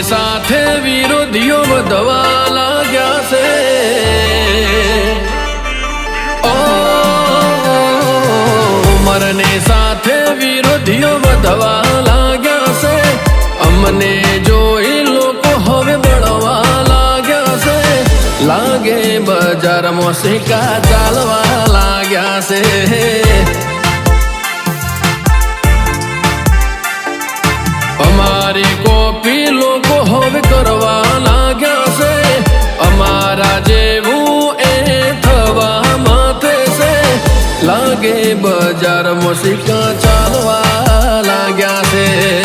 હો ઉંમરની સાથે વિરોધીઓ વધવા લાગ્યા છે ઓ ઉંમરની સાથે વિરોધીઓ વધવા લાગ્યા છે અમને જોઈ લોકો હવે બળવા લાગ્યા છે લાગે બજારમાં સિક્કા ચાલવા લાગ્યા છે લાગે બજાર સિક્કા ચાલવા લાગ્યા છે.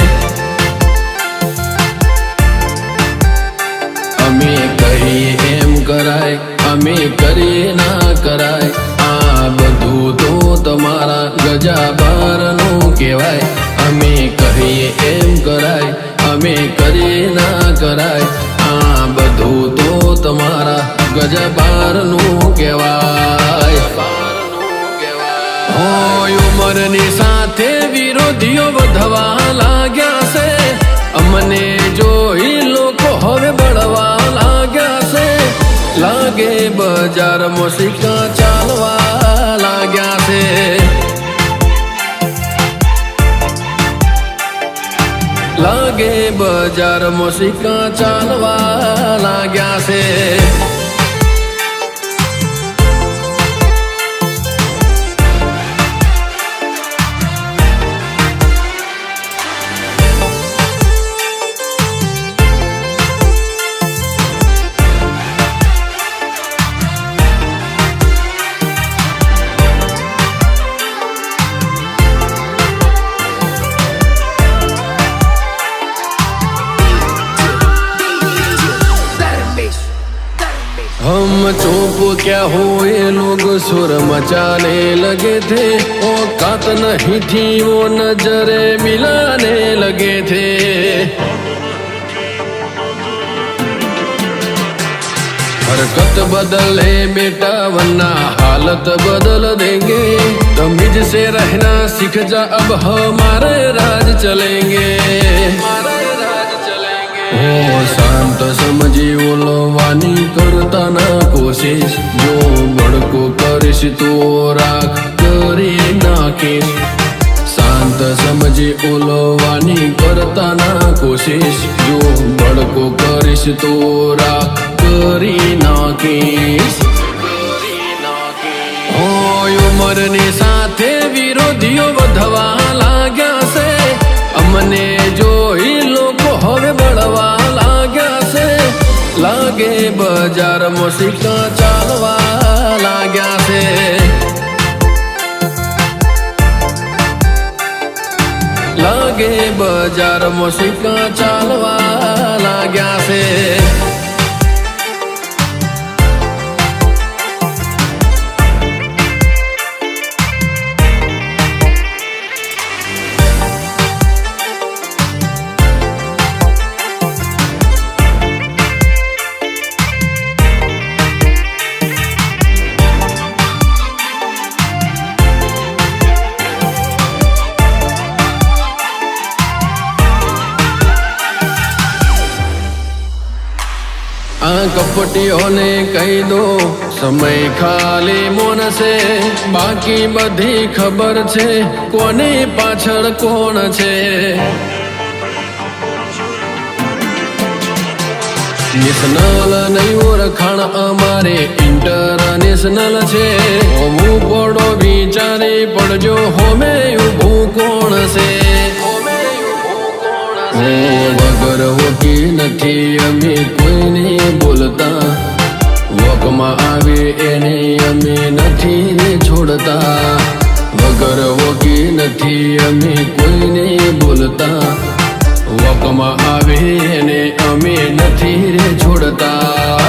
અમે કહીએ એમ કરાય, અમે કરીએ ના કરાય. આ બધું તો તમારા ગજાબારનું કહેવાય. અમે કહીએ એમ કરાય, અમે કરીએ ના કરાય. આ બધું તો તમારા ગજાબારનું કહેવાય. હોય ઉંમરની સાથે વિરોધીઓ વધવા લાગ્યા છે. અમને જોઈ લોકો હવે બળવા લાગ્યા છે. લાગે બજારમાં સિક્કા ચાલવા લાગ્યા છે. લાગે બજારમાં સિક્કા ચાલવા લાગ્યા છે. हम चुप क्या हुए? लोग सुर मचाने लगे थे। औकात नहीं थी वो नजरे मिलाने लगे थे। हरकत बदले बेटा वरना हालत बदल देंगे। तमीज से रहना सीख जा अब हमारे राज चलेंगे। हमारे राज चलेंगे। ओ તો સમજી ઓલવાની કરતા ના કોશિશ. જો બળકો કરીશ તો રાખ કરી નાખીશ. શાંત સમજી ઓલવાની કરતા ના કોશિશ. જો બળકો કરીશ તો રાખ કરી નાખીશ. સિક્કા ચાલવા લાગ્યા છે લાગે બજારમાં સિક્કા ચાલવા લાગ્યા છે આ કપટીઓને કહી દો. સમય ખાલી મોન છે, બાકી બધી ખબર છે કોની પાછળ કોણ છે. નેશનલ નહીં ઓળખાણ અમારે ઇન્ટરનેશનલ છે. હોમું પડો વિચારે પડજો હોમે ઊભું કોણ છે? વગર વકી નથી, અમે છોડતા વગર વકી નથી અમે કોઈને બોલતા વકમાં આવે એને અમે નથી રે છોડતા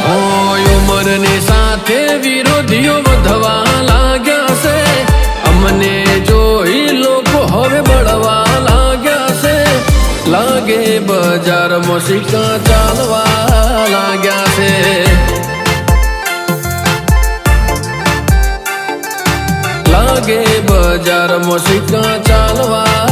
હોય ઉંમરની સાથે વિરોધીઓ વધવા લાગ્યા છે અમને જોઈ લોકો હવે બળવા લાગ્યા છે લાગે બજારમાં સિક્કા ચાલવા લાગ્યા છે લાગે બજારમાં સિક્કા ચાલવા.